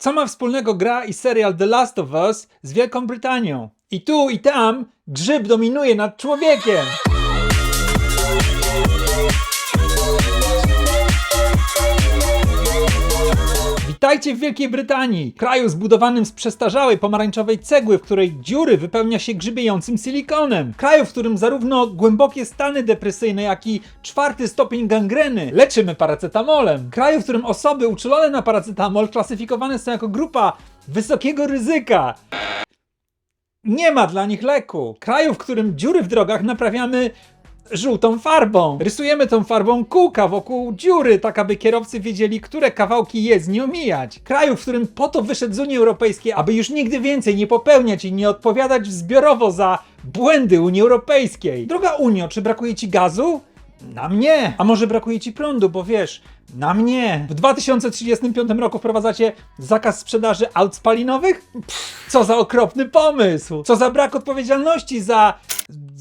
Co ma wspólnego gra i serial The Last of Us z Wielką Brytanią? I tu i tam grzyb dominuje nad człowiekiem. Witajcie w Wielkiej Brytanii, kraju zbudowanym z przestarzałej pomarańczowej cegły, w której dziury wypełnia się grzybiejącym silikonem. Kraju, w którym zarówno głębokie stany depresyjne, jak i czwarty stopień gangreny leczymy paracetamolem. Kraju, w którym osoby uczulone na paracetamol klasyfikowane są jako grupa wysokiego ryzyka. Nie ma dla nich leku. Kraju, w którym dziury w drogach naprawiamy żółtą farbą. Rysujemy tą farbą kółka wokół dziury, tak aby kierowcy wiedzieli, które kawałki jezdni omijać. Kraju, w którym po to wyszedł z Unii Europejskiej, aby już nigdy więcej nie popełniać i nie odpowiadać zbiorowo za błędy Unii Europejskiej. Droga Unio, czy brakuje ci gazu? Na mnie! A może brakuje ci prądu, bo wiesz, na mnie! W 2035 roku wprowadzacie zakaz sprzedaży aut spalinowych? Pff, co za okropny pomysł! Co za brak odpowiedzialności za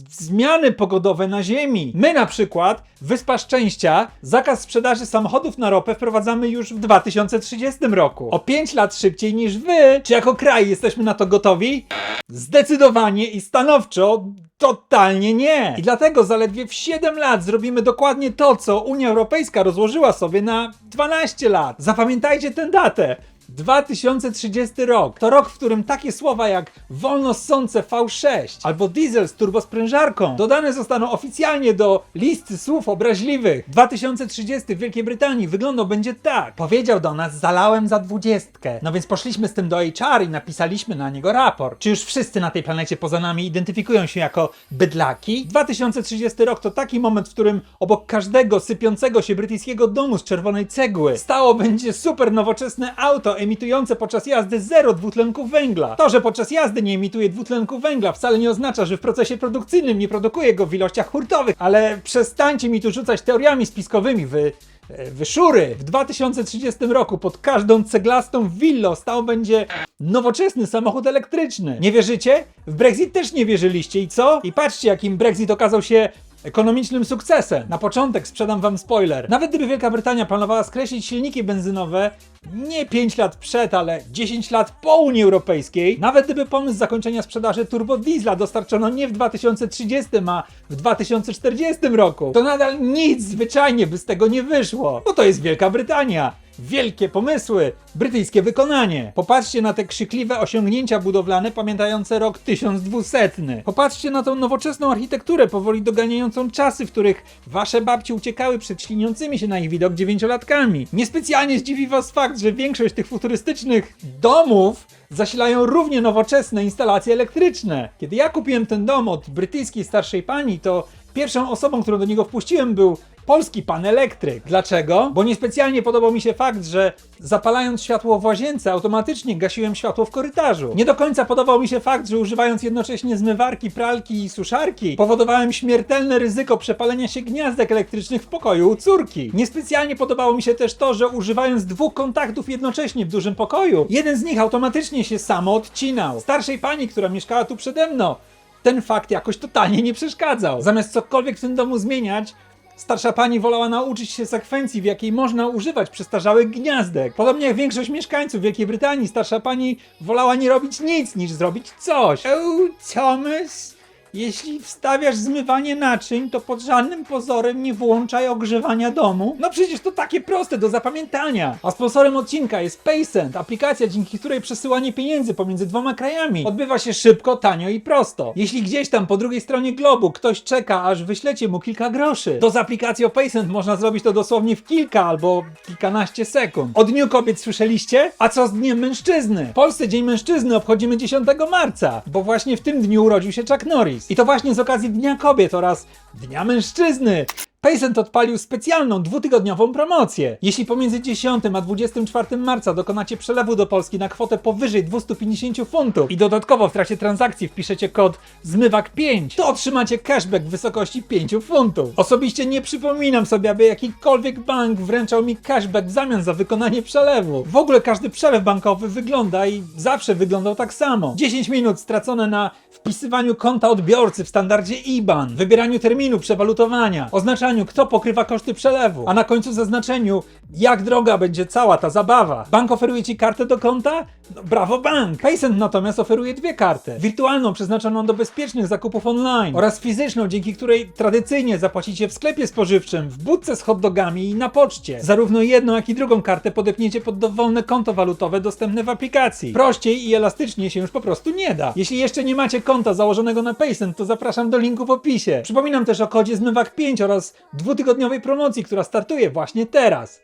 zmiany pogodowe na Ziemi. My na przykład, Wyspa Szczęścia, zakaz sprzedaży samochodów na ropę wprowadzamy już w 2030 roku. O 5 lat szybciej niż wy. Czy jako kraj jesteśmy na to gotowi? Zdecydowanie i stanowczo totalnie nie. I dlatego zaledwie w 7 lat zrobimy dokładnie to, co Unia Europejska rozłożyła sobie na 12 lat. Zapamiętajcie tę datę. 2030 rok to rok, w którym takie słowa jak wolno ssące V6 albo diesel z turbosprężarką dodane zostaną oficjalnie do listy słów obraźliwych. 2030 w Wielkiej Brytanii wyglądał będzie tak. Powiedział do nas, zalałem za dwudziestkę. No więc poszliśmy z tym do HR i napisaliśmy na niego raport. Czy już wszyscy na tej planecie poza nami identyfikują się jako bydlaki? 2030 rok to taki moment, w którym obok każdego sypiącego się brytyjskiego domu z czerwonej cegły stało będzie super nowoczesne auto emitujące podczas jazdy zero dwutlenku węgla. To, że podczas jazdy nie emituje dwutlenku węgla wcale nie oznacza, że w procesie produkcyjnym nie produkuje go w ilościach hurtowych, ale przestańcie mi tu rzucać teoriami spiskowymi, wy... e, Wyszury! W 2030 roku pod każdą ceglastą willą stał będzie nowoczesny samochód elektryczny. Nie wierzycie? W Brexit też nie wierzyliście i co? I patrzcie, jakim Brexit okazał się ekonomicznym sukcesem. Na początek sprzedam wam spoiler. Nawet gdyby Wielka Brytania planowała skreślić silniki benzynowe nie 5 lat przed, ale 10 lat po Unii Europejskiej, nawet gdyby pomysł zakończenia sprzedaży turbodiesla dostarczono nie w 2030, a w 2040 roku, to nadal nic zwyczajnie by z tego nie wyszło, bo to jest Wielka Brytania. Wielkie pomysły, brytyjskie wykonanie. Popatrzcie na te krzykliwe osiągnięcia budowlane pamiętające rok 1200. Popatrzcie na tą nowoczesną architekturę, powoli doganiającą czasy, w których wasze babci uciekały przed śliniącymi się na ich widok dziewięciolatkami. Niespecjalnie zdziwi was fakt, że większość tych futurystycznych domów zasilają równie nowoczesne instalacje elektryczne. Kiedy ja kupiłem ten dom od brytyjskiej starszej pani, to pierwszą osobą, którą do niego wpuściłem był polski pan elektryk. Dlaczego? Bo niespecjalnie podobał mi się fakt, że zapalając światło w łazience automatycznie gasiłem światło w korytarzu. Nie do końca podobał mi się fakt, że używając jednocześnie zmywarki, pralki i suszarki powodowałem śmiertelne ryzyko przepalenia się gniazdek elektrycznych w pokoju u córki. Niespecjalnie podobało mi się też to, że używając dwóch kontaktów jednocześnie w dużym pokoju, jeden z nich automatycznie się samo odcinał. Starszej pani, która mieszkała tu przede mną, ten fakt jakoś totalnie nie przeszkadzał. Zamiast cokolwiek w tym domu zmieniać, Starsza pani wolała nauczyć się sekwencji, w jakiej można używać przestarzałych gniazdek. Podobnie jak większość mieszkańców Wielkiej Brytanii, starsza pani wolała nie robić nic, niż zrobić coś. Oh, Thomas, jeśli wstawiasz zmywanie naczyń, to pod żadnym pozorem nie włączaj ogrzewania domu. No przecież to takie proste do zapamiętania. A sponsorem odcinka jest Paysend, aplikacja, dzięki której przesyłanie pieniędzy pomiędzy dwoma krajami odbywa się szybko, tanio i prosto. Jeśli gdzieś tam po drugiej stronie globu ktoś czeka, aż wyślecie mu kilka groszy, to z aplikacją Paysend można zrobić to dosłownie w kilka albo kilkanaście sekund. O Dniu Kobiet słyszeliście? A co z Dniem Mężczyzny? W Polsce Dzień Mężczyzny obchodzimy 10 marca, bo właśnie w tym dniu urodził się Chuck Norris. I to właśnie z okazji Dnia Kobiet oraz Dnia Mężczyzny. Paysent odpalił specjalną dwutygodniową promocję. Jeśli pomiędzy 10 a 24 marca dokonacie przelewu do Polski na kwotę powyżej 250 funtów i dodatkowo w trakcie transakcji wpiszecie kod ZMYWAK5, to otrzymacie cashback w wysokości 5 funtów. Osobiście nie przypominam sobie, aby jakikolwiek bank wręczał mi cashback w zamian za wykonanie przelewu. W ogóle każdy przelew bankowy wygląda i zawsze wyglądał tak samo. 10 minut stracone na wpisywaniu konta odbiorcy w standardzie IBAN, wybieraniu terminu przewalutowania, oznaczaniu kto pokrywa koszty przelewu, a na końcu zaznaczeniu, jak droga będzie cała ta zabawa. Bank oferuje ci kartę do konta? No, brawo bank! Paycent natomiast oferuje dwie karty. Wirtualną przeznaczoną do bezpiecznych zakupów online oraz fizyczną, dzięki której tradycyjnie zapłacicie w sklepie spożywczym, w budce z hot dogami i na poczcie. Zarówno jedną, jak i drugą kartę podepniecie pod dowolne konto walutowe dostępne w aplikacji. Prościej i elastycznie się już po prostu nie da. Jeśli jeszcze nie macie konta założonego na Paycent, to zapraszam do linku w opisie. Przypominam też o kodzie ZMYWAK5 oraz dwutygodniowej promocji, która startuje właśnie teraz.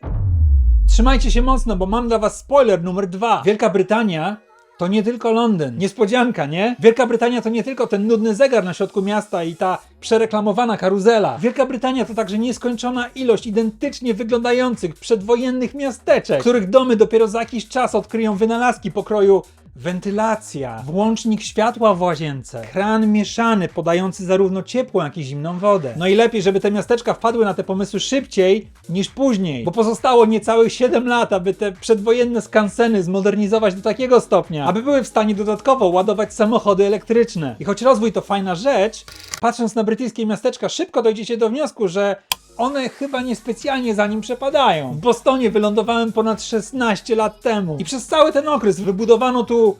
Trzymajcie się mocno, bo mam dla was spoiler numer dwa. Wielka Brytania to nie tylko Londyn. Niespodzianka, nie? Wielka Brytania to nie tylko ten nudny zegar na środku miasta i ta przereklamowana karuzela. Wielka Brytania to także nieskończona ilość identycznie wyglądających przedwojennych miasteczek, których domy dopiero za jakiś czas odkryją wynalazki pokroju wentylacja, włącznik światła w łazience, kran mieszany podający zarówno ciepłą, jak i zimną wodę. No i lepiej, żeby te miasteczka wpadły na te pomysły szybciej niż później, bo pozostało niecałych 7 lat, aby te przedwojenne skanseny zmodernizować do takiego stopnia, aby były w stanie dodatkowo ładować samochody elektryczne. I choć rozwój to fajna rzecz, patrząc na brytyjskie miasteczka, szybko dojdziecie do wniosku, że one chyba niespecjalnie za nim przepadają. W Bostonie wylądowałem ponad 16 lat temu i przez cały ten okres wybudowano tu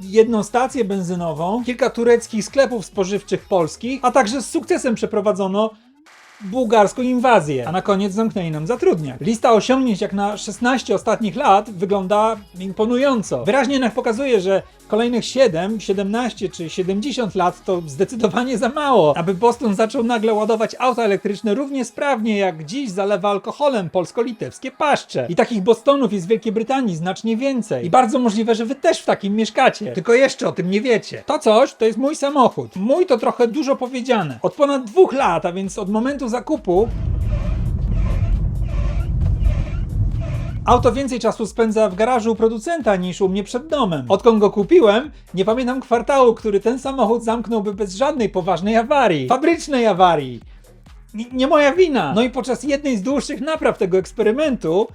jedną stację benzynową, kilka tureckich sklepów spożywczych polskich, a także z sukcesem przeprowadzono bułgarską inwazję, a na koniec zamknęli nam zatrudniak. Lista osiągnięć jak na 16 ostatnich lat wygląda imponująco. Wyraźnie jednak pokazuje, że kolejnych 7, 17 czy 70 lat to zdecydowanie za mało, aby Boston zaczął nagle ładować auta elektryczne równie sprawnie jak dziś zalewa alkoholem polsko-litewskie paszcze. I takich Bostonów jest w Wielkiej Brytanii znacznie więcej. I bardzo możliwe, że wy też w takim mieszkacie. Tylko jeszcze o tym nie wiecie. To coś to jest mój samochód. Mój to trochę dużo powiedziane. Od ponad dwóch lat, a więc od momentu zakupu Auto więcej czasu spędza w garażu u producenta niż u mnie przed domem. Odkąd go kupiłem, nie pamiętam kwartału, który ten samochód zamknąłby bez żadnej poważnej awarii. Fabrycznej awarii. N- nie moja wina. No i podczas jednej z dłuższych napraw tego eksperymentu,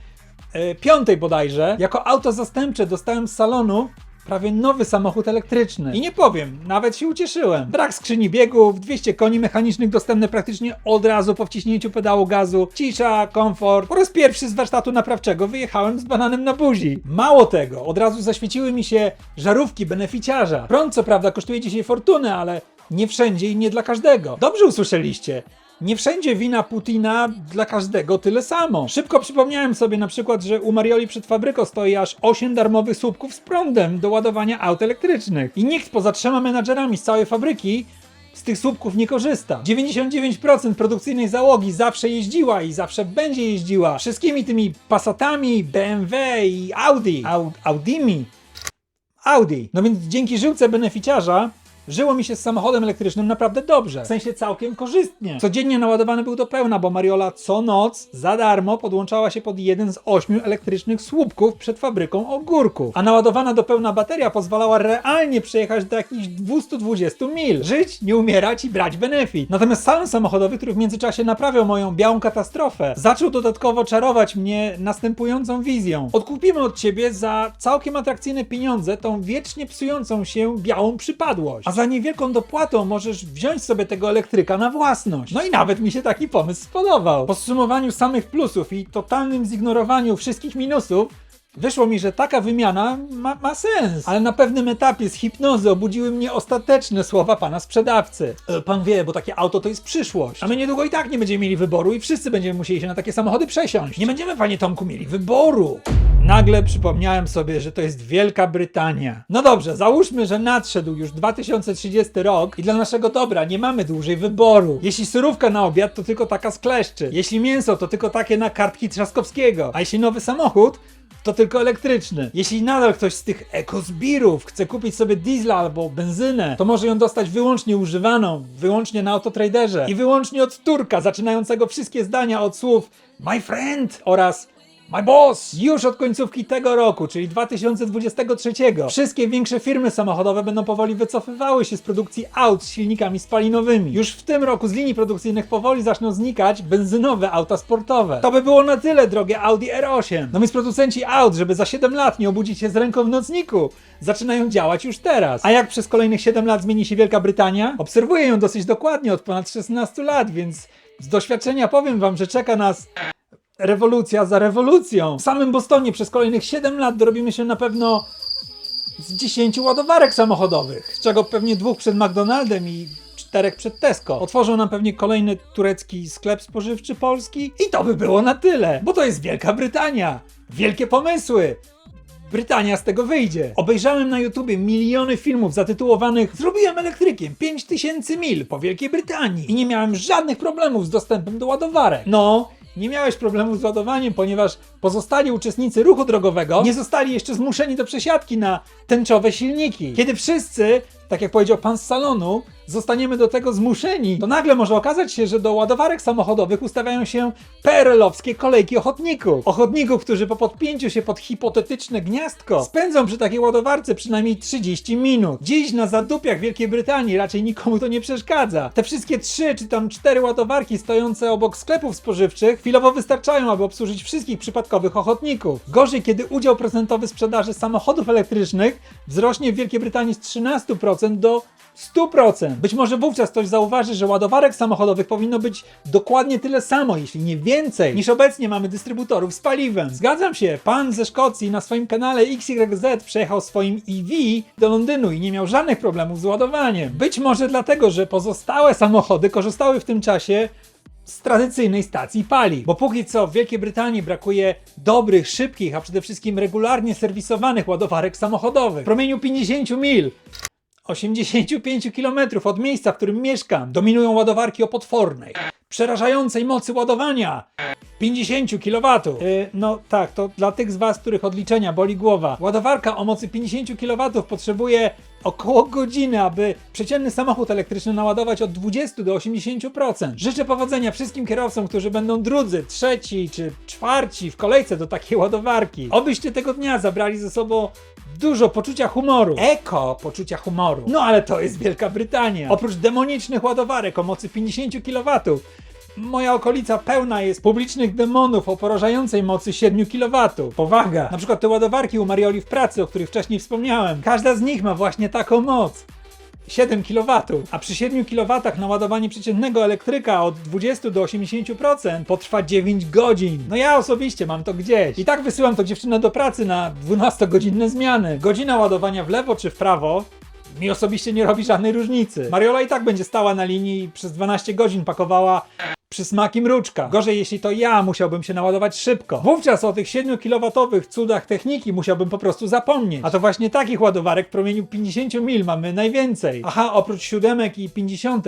e, piątej bodajże, jako auto zastępcze dostałem z salonu prawie nowy samochód elektryczny. I nie powiem, nawet się ucieszyłem. Brak skrzyni biegów, 200 koni mechanicznych dostępne praktycznie od razu po wciśnięciu pedału gazu, cisza, komfort. Po raz pierwszy z warsztatu naprawczego wyjechałem z bananem na buzi. Mało tego, od razu zaświeciły mi się żarówki beneficiarza. Prąd co prawda kosztuje dzisiaj fortunę, ale nie wszędzie i nie dla każdego. Dobrze usłyszeliście. Nie wszędzie wina Putina dla każdego tyle samo. Szybko przypomniałem sobie na przykład, że u Marioli przed fabryką stoi aż 8 darmowych słupków z prądem do ładowania aut elektrycznych. I nikt poza trzema menadżerami z całej fabryki z tych słupków nie korzysta. 99% produkcyjnej załogi zawsze jeździła i zawsze będzie jeździła wszystkimi tymi Passatami, BMW i Audi. Au, Audimi. Audi. No więc dzięki żyłce beneficiarza żyło mi się z samochodem elektrycznym naprawdę dobrze. W sensie całkiem korzystnie. Codziennie naładowany był do pełna, bo Mariola co noc za darmo podłączała się pod jeden z ośmiu elektrycznych słupków przed fabryką ogórków. A naładowana do pełna bateria pozwalała realnie przejechać do jakichś 220 mil. Żyć, nie umierać i brać benefit. Natomiast salon samochodowy, który w międzyczasie naprawiał moją białą katastrofę, zaczął dodatkowo czarować mnie następującą wizją. Odkupimy od ciebie za całkiem atrakcyjne pieniądze tą wiecznie psującą się białą przypadłość. Za niewielką dopłatą możesz wziąć sobie tego elektryka na własność. No i nawet mi się taki pomysł spodobał. Po zsumowaniu samych plusów i totalnym zignorowaniu wszystkich minusów, Wyszło mi, że taka wymiana ma, ma sens, ale na pewnym etapie z hipnozy obudziły mnie ostateczne słowa pana sprzedawcy. E, pan wie, bo takie auto to jest przyszłość. A my niedługo i tak nie będziemy mieli wyboru i wszyscy będziemy musieli się na takie samochody przesiąść. Nie będziemy, panie Tomku, mieli wyboru. Nagle przypomniałem sobie, że to jest Wielka Brytania. No dobrze, załóżmy, że nadszedł już 2030 rok i dla naszego dobra nie mamy dłużej wyboru. Jeśli surówka na obiad, to tylko taka z kleszczy. Jeśli mięso, to tylko takie na kartki Trzaskowskiego. A jeśli nowy samochód, to tylko elektryczny. Jeśli nadal ktoś z tych ekosbirów chce kupić sobie diesla albo benzynę, to może ją dostać wyłącznie używaną, wyłącznie na autotraderze i wyłącznie od Turka, zaczynającego wszystkie zdania od słów my friend oraz My boss! Już od końcówki tego roku, czyli 2023, wszystkie większe firmy samochodowe będą powoli wycofywały się z produkcji aut z silnikami spalinowymi. Już w tym roku z linii produkcyjnych powoli zaczną znikać benzynowe auta sportowe. To by było na tyle, drogie Audi R8. No więc producenci aut, żeby za 7 lat nie obudzić się z ręką w nocniku, zaczynają działać już teraz. A jak przez kolejnych 7 lat zmieni się Wielka Brytania? Obserwuję ją dosyć dokładnie od ponad 16 lat, więc z doświadczenia powiem wam, że czeka nas rewolucja za rewolucją. W samym Bostonie przez kolejnych 7 lat dorobimy się na pewno z 10 ładowarek samochodowych, z czego pewnie dwóch przed McDonaldem i czterech przed Tesco. Otworzą nam pewnie kolejny turecki sklep spożywczy polski i to by było na tyle, bo to jest Wielka Brytania. Wielkie pomysły. Brytania z tego wyjdzie. Obejrzałem na YouTubie miliony filmów zatytułowanych Zrobiłem elektrykiem 5000 mil po Wielkiej Brytanii i nie miałem żadnych problemów z dostępem do ładowarek. No, nie miałeś problemu z ładowaniem, ponieważ pozostali uczestnicy ruchu drogowego nie zostali jeszcze zmuszeni do przesiadki na tęczowe silniki. Kiedy wszyscy, tak jak powiedział pan z salonu, zostaniemy do tego zmuszeni, to nagle może okazać się, że do ładowarek samochodowych ustawiają się PRL-owskie kolejki ochotników. Ochotników, którzy po podpięciu się pod hipotetyczne gniazdko spędzą przy takiej ładowarce przynajmniej 30 minut. Dziś na zadupiach Wielkiej Brytanii raczej nikomu to nie przeszkadza. Te wszystkie trzy czy tam cztery ładowarki stojące obok sklepów spożywczych chwilowo wystarczają, aby obsłużyć wszystkich przypadkowych ochotników. Gorzej, kiedy udział procentowy sprzedaży samochodów elektrycznych wzrośnie w Wielkiej Brytanii z 13% do 100%. Być może wówczas ktoś zauważy, że ładowarek samochodowych powinno być dokładnie tyle samo, jeśli nie więcej, niż obecnie mamy dystrybutorów z paliwem. Zgadzam się, pan ze Szkocji na swoim kanale XYZ przejechał swoim EV do Londynu i nie miał żadnych problemów z ładowaniem. Być może dlatego, że pozostałe samochody korzystały w tym czasie z tradycyjnej stacji paliw. Bo póki co w Wielkiej Brytanii brakuje dobrych, szybkich, a przede wszystkim regularnie serwisowanych ładowarek samochodowych. W promieniu 50 mil 85 km od miejsca, w którym mieszkam, dominują ładowarki o potwornej, przerażającej mocy ładowania 50 kW. Yy, no tak, to dla tych z Was, których odliczenia boli głowa. Ładowarka o mocy 50 kW potrzebuje około godziny, aby przeciętny samochód elektryczny naładować od 20 do 80%. Życzę powodzenia wszystkim kierowcom, którzy będą drudzy, trzeci czy czwarci w kolejce do takiej ładowarki. Obyście tego dnia zabrali ze sobą dużo poczucia humoru. Eko poczucia humoru. No ale to jest Wielka Brytania. Oprócz demonicznych ładowarek o mocy 50 kW, Moja okolica pełna jest publicznych demonów o porażającej mocy 7 kW. Powaga! Na przykład te ładowarki u Marioli w pracy, o których wcześniej wspomniałem. Każda z nich ma właśnie taką moc. 7 kW, a przy 7 kW naładowanie przeciętnego elektryka od 20 do 80% potrwa 9 godzin. No ja osobiście mam to gdzieś. I tak wysyłam to dziewczynę do pracy na 12-godzinne zmiany. Godzina ładowania w lewo czy w prawo mi osobiście nie robi żadnej różnicy. Mariola i tak będzie stała na linii i przez 12 godzin pakowała przysmaki mruczka. Gorzej, jeśli to ja musiałbym się naładować szybko. Wówczas o tych 7 kW cudach techniki musiałbym po prostu zapomnieć. A to właśnie takich ładowarek w promieniu 50 mil mamy najwięcej. Aha, oprócz siódemek i 50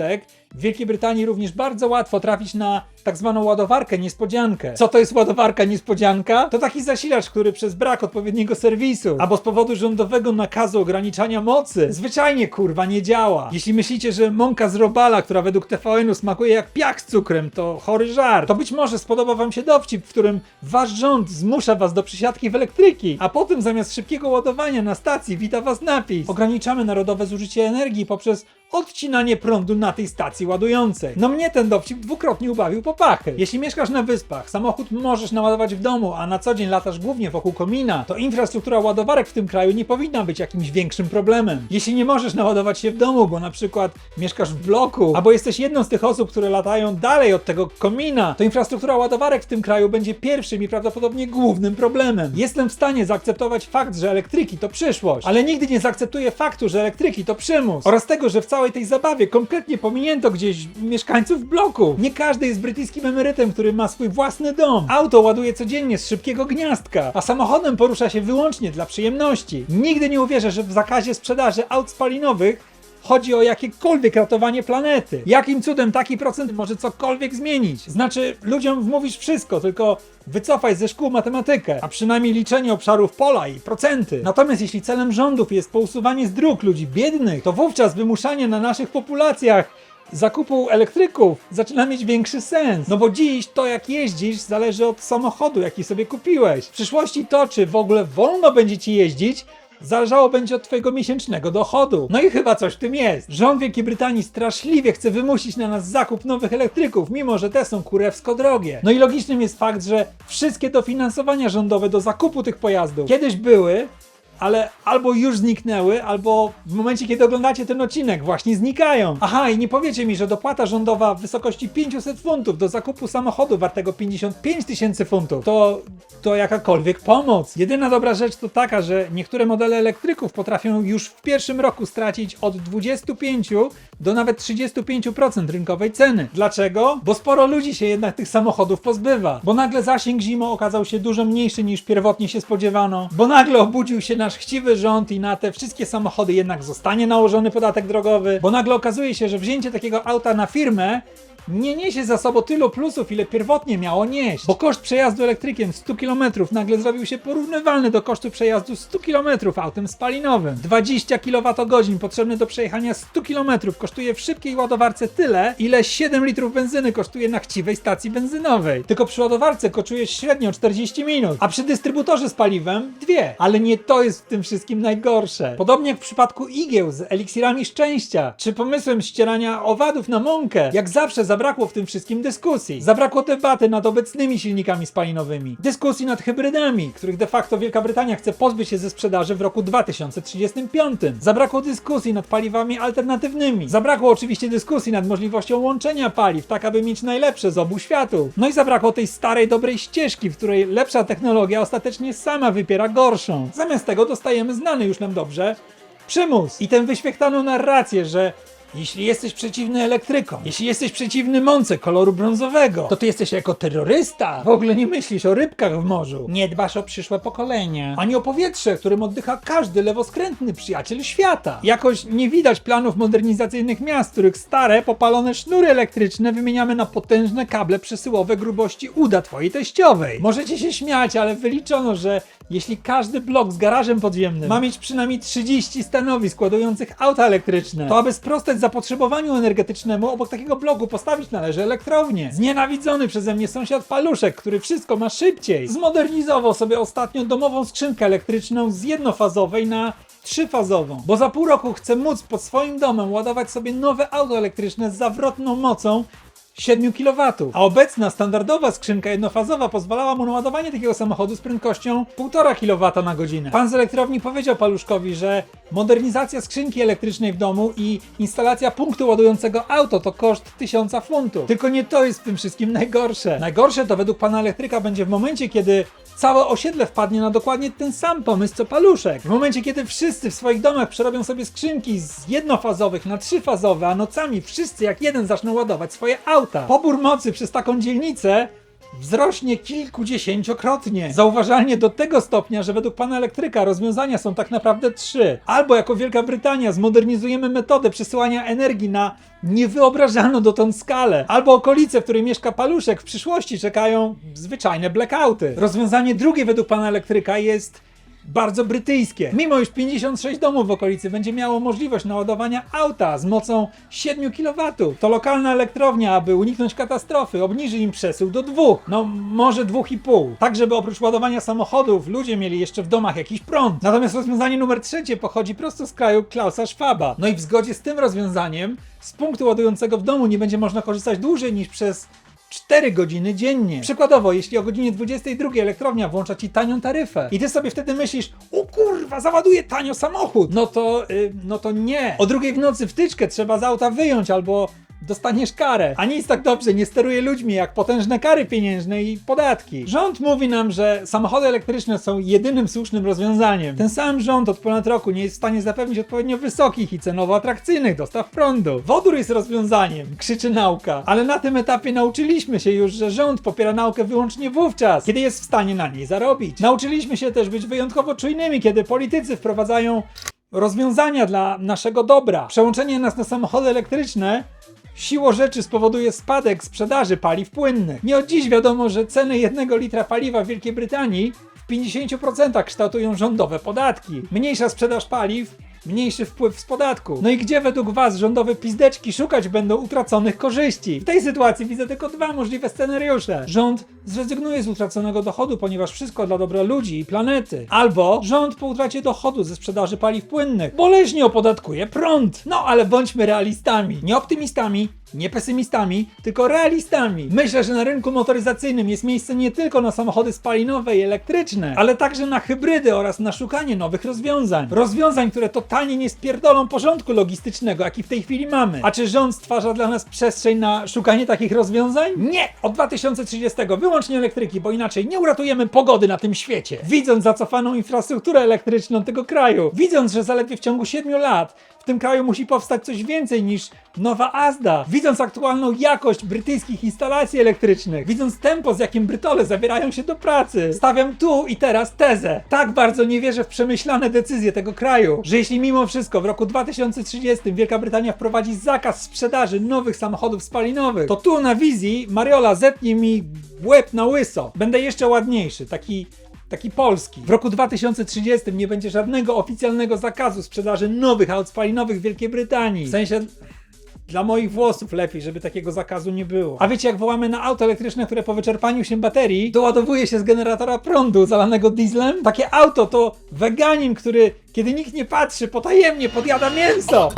w Wielkiej Brytanii również bardzo łatwo trafić na tak zwaną ładowarkę niespodziankę. Co to jest ładowarka niespodzianka? To taki zasilacz, który przez brak odpowiedniego serwisu albo z powodu rządowego nakazu ograniczania mocy zwyczajnie kurwa nie działa. Jeśli myślicie, że mąka z robala, która według TVN-u smakuje jak piach z cukrem, to chory żart. To być może spodoba wam się dowcip, w którym wasz rząd zmusza was do przysiadki w elektryki, a potem zamiast szybkiego ładowania na stacji wita was napis. Ograniczamy narodowe zużycie energii poprzez odcinanie prądu na tej stacji ładującej. No mnie ten dowcip dwukrotnie ubawił popachy. Jeśli mieszkasz na wyspach, samochód możesz naładować w domu, a na co dzień latasz głównie wokół komina, to infrastruktura ładowarek w tym kraju nie powinna być jakimś większym problemem. Jeśli nie możesz naładować się w domu, bo na przykład mieszkasz w bloku, albo jesteś jedną z tych osób, które latają dalej od tego komina, to infrastruktura ładowarek w tym kraju będzie pierwszym i prawdopodobnie głównym problemem. Jestem w stanie zaakceptować fakt, że elektryki to przyszłość, ale nigdy nie zaakceptuję faktu, że elektryki to przymus oraz tego, że w całej tej zabawie kompletnie pominięto gdzieś mieszkańców bloku. Nie każdy jest brytyjskim emerytem, który ma swój własny dom. Auto ładuje codziennie z szybkiego gniazdka, a samochodem porusza się wyłącznie dla przyjemności. Nigdy nie uwierzę, że w zakazie sprzedaży aut spalinowych chodzi o jakiekolwiek ratowanie planety. Jakim cudem taki procent może cokolwiek zmienić? Znaczy, ludziom wmówisz wszystko, tylko wycofaj ze szkół matematykę, a przynajmniej liczenie obszarów pola i procenty. Natomiast jeśli celem rządów jest pousuwanie z dróg ludzi biednych, to wówczas wymuszanie na naszych populacjach zakupu elektryków zaczyna mieć większy sens. No bo dziś to jak jeździsz zależy od samochodu, jaki sobie kupiłeś. W przyszłości to, czy w ogóle wolno będzie ci jeździć, zależało będzie od twojego miesięcznego dochodu. No i chyba coś w tym jest. Rząd Wielkiej Brytanii straszliwie chce wymusić na nas zakup nowych elektryków, mimo że te są kurewsko drogie. No i logicznym jest fakt, że wszystkie dofinansowania rządowe do zakupu tych pojazdów kiedyś były, ale albo już zniknęły, albo w momencie, kiedy oglądacie ten odcinek, właśnie znikają. Aha, i nie powiecie mi, że dopłata rządowa w wysokości 500 funtów do zakupu samochodu wartego 55 tysięcy funtów to, to jakakolwiek pomoc. Jedyna dobra rzecz to taka, że niektóre modele elektryków potrafią już w pierwszym roku stracić od 25 do nawet 35% rynkowej ceny. Dlaczego? Bo sporo ludzi się jednak tych samochodów pozbywa. Bo nagle zasięg zimą okazał się dużo mniejszy niż pierwotnie się spodziewano. Bo nagle obudził się nasz chciwy rząd i na te wszystkie samochody jednak zostanie nałożony podatek drogowy. Bo nagle okazuje się, że wzięcie takiego auta na firmę nie niesie za sobą tylu plusów, ile pierwotnie miało nieść. Bo koszt przejazdu elektrykiem 100 km nagle zrobił się porównywalny do kosztu przejazdu 100 km autem spalinowym. 20 kWh potrzebne do przejechania 100 km kosztuje w szybkiej ładowarce tyle, ile 7 litrów benzyny kosztuje na chciwej stacji benzynowej. Tylko przy ładowarce kosztuje średnio 40 minut, a przy dystrybutorze z paliwem dwie. Ale nie to jest w tym wszystkim najgorsze. Podobnie jak w przypadku igieł z eliksirami szczęścia, czy pomysłem ścierania owadów na mąkę, jak zawsze zabrakło w tym wszystkim dyskusji. Zabrakło debaty nad obecnymi silnikami spalinowymi, dyskusji nad hybrydami, których de facto Wielka Brytania chce pozbyć się ze sprzedaży w roku 2035. Zabrakło dyskusji nad paliwami alternatywnymi. Zabrakło oczywiście dyskusji nad możliwością łączenia paliw, tak aby mieć najlepsze z obu światów. No i zabrakło tej starej, dobrej ścieżki, w której lepsza technologia ostatecznie sama wypiera gorszą. Zamiast tego dostajemy znany już nam dobrze przymus i tę wyświechtaną narrację, że jeśli jesteś przeciwny elektrykom, jeśli jesteś przeciwny mące koloru brązowego, to ty jesteś jako terrorysta. W ogóle nie myślisz o rybkach w morzu. Nie dbasz o przyszłe pokolenia. Ani o powietrze, którym oddycha każdy lewoskrętny przyjaciel świata. Jakoś nie widać planów modernizacyjnych miast, których stare, popalone sznury elektryczne wymieniamy na potężne kable przesyłowe grubości uda twojej teściowej. Możecie się śmiać, ale wyliczono, że jeśli każdy blok z garażem podziemnym ma mieć przynajmniej 30 stanowisk ładujących auta elektryczne, to aby sprostać zapotrzebowaniu energetycznemu, obok takiego bloku postawić należy elektrownię. Znienawidzony przeze mnie sąsiad Paluszek, który wszystko ma szybciej, zmodernizował sobie ostatnio domową skrzynkę elektryczną z jednofazowej na trzyfazową, bo za pół roku chce móc pod swoim domem ładować sobie nowe auto elektryczne z zawrotną mocą 7 kW, a obecna standardowa skrzynka jednofazowa pozwalała mu na ładowanie takiego samochodu z prędkością 1,5 kW na godzinę. Pan z elektrowni powiedział Paluszkowi, że modernizacja skrzynki elektrycznej w domu i instalacja punktu ładującego auto to koszt 1000 funtów. Tylko nie to jest w tym wszystkim najgorsze. Najgorsze to według pana elektryka będzie w momencie, kiedy całe osiedle wpadnie na dokładnie ten sam pomysł co paluszek. W momencie, kiedy wszyscy w swoich domach przerobią sobie skrzynki z jednofazowych na trzyfazowe, a nocami wszyscy jak jeden zaczną ładować swoje auta. Pobór mocy przez taką dzielnicę wzrośnie kilkudziesięciokrotnie. Zauważalnie do tego stopnia, że według pana elektryka rozwiązania są tak naprawdę trzy. Albo jako Wielka Brytania zmodernizujemy metodę przesyłania energii na niewyobrażalną dotąd skalę. Albo okolice, w której mieszka paluszek w przyszłości czekają zwyczajne blackouty. Rozwiązanie drugie według pana elektryka jest bardzo brytyjskie. Mimo iż 56 domów w okolicy będzie miało możliwość naładowania auta z mocą 7 kW, to lokalna elektrownia, aby uniknąć katastrofy, obniży im przesył do dwóch, no może dwóch i pół. Tak, żeby oprócz ładowania samochodów ludzie mieli jeszcze w domach jakiś prąd. Natomiast rozwiązanie numer trzecie pochodzi prosto z kraju Klausa Schwaba. No i w zgodzie z tym rozwiązaniem z punktu ładującego w domu nie będzie można korzystać dłużej niż przez 4 godziny dziennie. Przykładowo, jeśli o godzinie 22 elektrownia włącza ci tanią taryfę i ty sobie wtedy myślisz, o kurwa, załaduję tanio samochód, no to, y, no to nie. O drugiej w nocy wtyczkę trzeba z auta wyjąć albo dostaniesz karę. A nic tak dobrze nie steruje ludźmi jak potężne kary pieniężne i podatki. Rząd mówi nam, że samochody elektryczne są jedynym słusznym rozwiązaniem. Ten sam rząd od ponad roku nie jest w stanie zapewnić odpowiednio wysokich i cenowo atrakcyjnych dostaw prądu. Wodór jest rozwiązaniem, krzyczy nauka. Ale na tym etapie nauczyliśmy się już, że rząd popiera naukę wyłącznie wówczas, kiedy jest w stanie na niej zarobić. Nauczyliśmy się też być wyjątkowo czujnymi, kiedy politycy wprowadzają rozwiązania dla naszego dobra. Przełączenie nas na samochody elektryczne siłą rzeczy spowoduje spadek sprzedaży paliw płynnych. Nie od dziś wiadomo, że ceny jednego litra paliwa w Wielkiej Brytanii w 50% kształtują rządowe podatki. Mniejsza sprzedaż paliw, mniejszy wpływ z podatku. No i gdzie według Was rządowe pizdeczki szukać będą utraconych korzyści? W tej sytuacji widzę tylko dwa możliwe scenariusze. Rząd zrezygnuje z utraconego dochodu, ponieważ wszystko dla dobra ludzi i planety. Albo rząd po utracie dochodu ze sprzedaży paliw płynnych boleśnie opodatkuje prąd. No ale bądźmy realistami, nie optymistami, nie pesymistami, tylko realistami. Myślę, że na rynku motoryzacyjnym jest miejsce nie tylko na samochody spalinowe i elektryczne, ale także na hybrydy oraz na szukanie nowych rozwiązań. Rozwiązań, które totalnie nie spierdolą porządku logistycznego, jaki w tej chwili mamy. A czy rząd stwarza dla nas przestrzeń na szukanie takich rozwiązań? Nie! Od 2030 wyłącznie elektryki, bo inaczej nie uratujemy pogody na tym świecie. Widząc zacofaną infrastrukturę elektryczną tego kraju, widząc, że zaledwie w ciągu 7 lat tym kraju musi powstać coś więcej niż nowa Azda. Widząc aktualną jakość brytyjskich instalacji elektrycznych, widząc tempo, z jakim Brytole zabierają się do pracy, stawiam tu i teraz tezę. Tak bardzo nie wierzę w przemyślane decyzje tego kraju, że jeśli mimo wszystko w roku 2030 Wielka Brytania wprowadzi zakaz sprzedaży nowych samochodów spalinowych, to tu na wizji Mariola zetnie mi łeb na łyso. Będę jeszcze ładniejszy, taki taki polski. W roku 2030 nie będzie żadnego oficjalnego zakazu sprzedaży nowych aut spalinowych w Wielkiej Brytanii. W sensie dla moich włosów lepiej, żeby takiego zakazu nie było. A wiecie, jak wołamy na auto elektryczne, które po wyczerpaniu się baterii doładowuje się z generatora prądu zalanego dieslem? Takie auto to weganin, który kiedy nikt nie patrzy, potajemnie podjada mięso.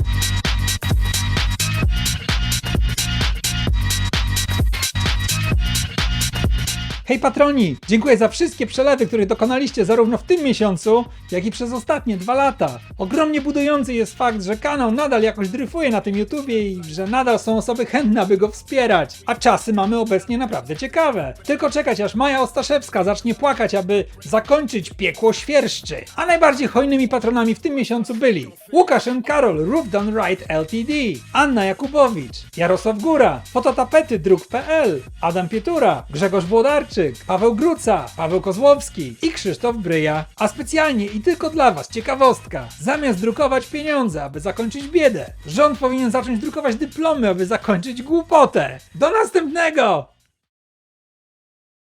Hej patroni! Dziękuję za wszystkie przelewy, których dokonaliście zarówno w tym miesiącu, jak i przez ostatnie dwa lata. Ogromnie budujący jest fakt, że kanał nadal jakoś dryfuje na tym YouTubie i że nadal są osoby chętne, aby go wspierać. A czasy mamy obecnie naprawdę ciekawe. Tylko czekać, aż Maja Ostaszewska zacznie płakać, aby zakończyć piekło świerszczy. A najbardziej hojnymi patronami w tym miesiącu byli Łukasz and Karol, Roof Done Right Ltd, Anna Jakubowicz, Jarosław Góra, Fototapety Druk.pl, Adam Pietura, Grzegorz Włodarczyk, Paweł Gruca, Paweł Kozłowski i Krzysztof Bryja. A specjalnie i tylko dla Was ciekawostka. Zamiast drukować pieniądze, aby zakończyć biedę, rząd powinien zacząć drukować dyplomy, aby zakończyć głupotę. Do następnego!